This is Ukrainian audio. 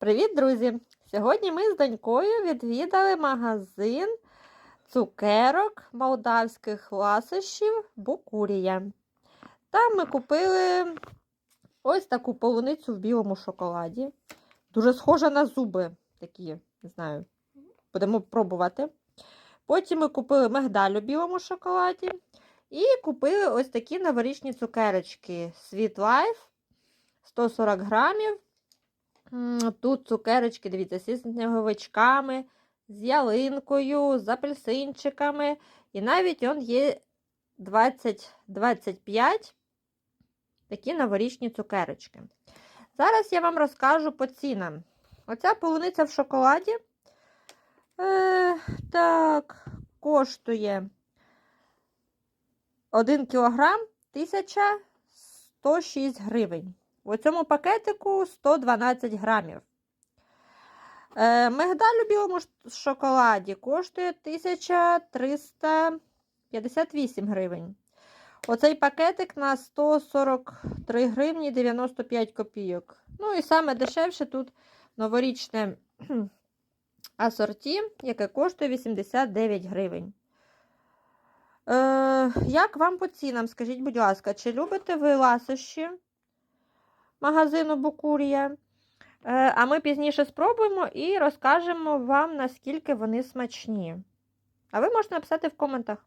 Привіт, друзі! Сьогодні ми з донькою відвідали магазин цукерок молдавських ласощів Букурія. Там ми купили ось таку полуницю в білому шоколаді. Дуже схожа на зуби такі, не знаю, будемо пробувати. Потім ми купили мигдаль у білому шоколаді. І купили ось такі новорічні цукерочки Sweet Life 140 грамів. Тут цукерочки, дивіться, зі сніговичками, з ялинкою, з апельсинчиками. І навіть он є 20-25 такі новорічні цукерочки. Зараз я вам розкажу по цінам. Оця полуниця в шоколаді. Е, так, коштує 1 кілограм 1106 гривень. У цьому пакетику 112 грамів. Е, мигдаль у білому шоколаді коштує 1358 гривень. Оцей пакетик на 143 гривні 95 копійок. Ну і саме дешевше тут новорічне асорті, яке коштує 89 гривень. Е, як вам по цінам? Скажіть, будь ласка, чи любите ви ласощі магазину Букурія? Е, а ми пізніше спробуємо і розкажемо вам, наскільки вони смачні. А ви можете написати в коментах.